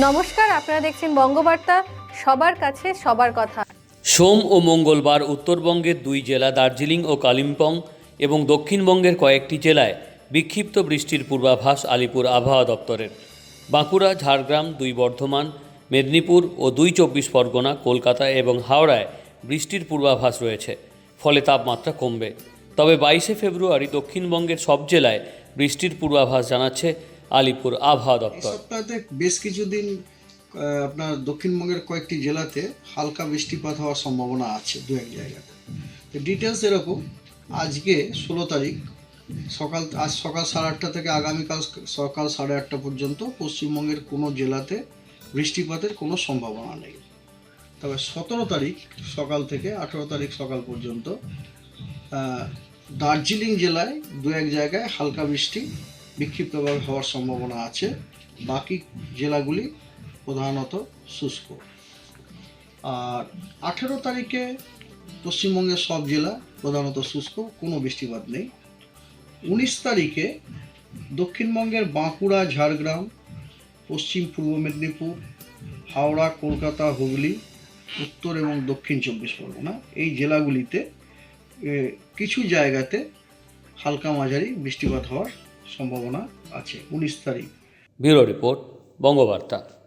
নমস্কার, আপনারা দেখছেন বঙ্গবার্তা। সবার কাছে সবার কথা। সোম ও মঙ্গলবার উত্তরবঙ্গের দুই জেলা দার্জিলিং ও কালিম্পং এবং দক্ষিণবঙ্গের কয়েকটি জেলায় বিক্ষিপ্ত বৃষ্টির পূর্বাভাস আলিপুর আবহাওয়া দপ্তরের। বাঁকুড়া, ঝাড়গ্রাম, দুই বর্ধমান, মেদিনীপুর ও দুই চব্বিশ পরগনা, কলকাতা এবং হাওড়ায় বৃষ্টির পূর্বাভাস রয়েছে, ফলে তাপমাত্রা কমবে। তবে বাইশে ফেব্রুয়ারি দক্ষিণবঙ্গের সব জেলায় বৃষ্টির পূর্বাভাস জানাচ্ছে আলিপুর আবহাওয়া দপ্তর। সপ্তাহতে বেশ কিছুদিন আপনার দক্ষিণবঙ্গের কয়েকটি জেলাতে হালকা বৃষ্টিপাত হওয়ার সম্ভাবনা আছে দু এক জায়গাতে। তো ডিটেলস এরকম আজকে ষোলো তারিখ সকাল আজ সকাল সাড়ে আটটা থেকে আগামীকাল সকাল সাড়ে আটটা পর্যন্ত পশ্চিমবঙ্গের কোনো জেলাতে বৃষ্টিপাতের কোনো সম্ভাবনা নেই। তবে সতেরো তারিখ সকাল থেকে আঠেরো তারিখ সকাল পর্যন্ত দার্জিলিং জেলায় দু এক জায়গায় হালকা বৃষ্টি বিক্ষিপ্তভাবে হওয়ার সম্ভাবনা আছে। বাকি জেলাগুলি প্রধানত শুষ্ক। আর আঠেরো তারিখে পশ্চিমবঙ্গের সব জেলা প্রধানত শুষ্ক, কোনো বৃষ্টিপাত নেই। উনিশ তারিখে দক্ষিণবঙ্গের বাঁকুড়া, ঝাড়গ্রাম, পশ্চিম পূর্ব মেদিনীপুর, হাওড়া, কলকাতা, হুগলি, উত্তর এবং দক্ষিণ চব্বিশ পরগনা এই জেলাগুলিতে কিছু জায়গাতে হালকা মাঝারি বৃষ্টিপাত হওয়ার সম্ভাবনা আছে। উনিশ তারিখ। Bureau report Bangabarta.